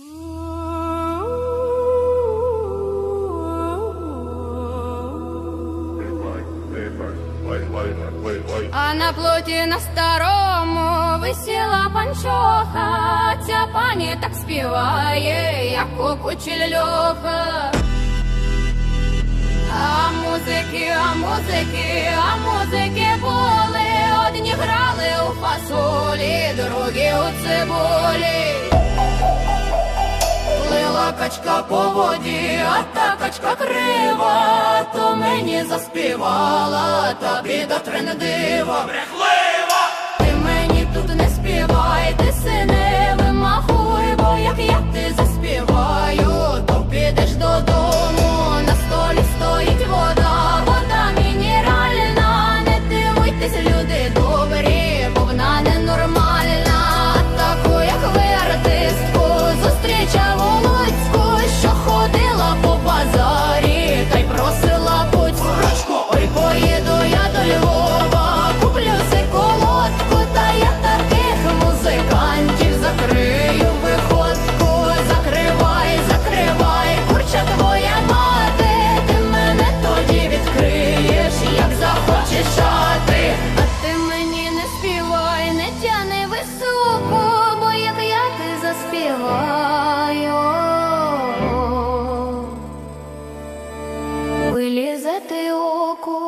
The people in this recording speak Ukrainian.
А на плоті на старому висіла панчоха, ця пані так співає, як у кучі льоха. А музики, а музики, а музики були, одні грали у фасолі, другі у цибулі качка по воді, а та качка крива, то мені заспівала, та біда трендива, брехлива, ти мені тут не співай, ти сине. 보고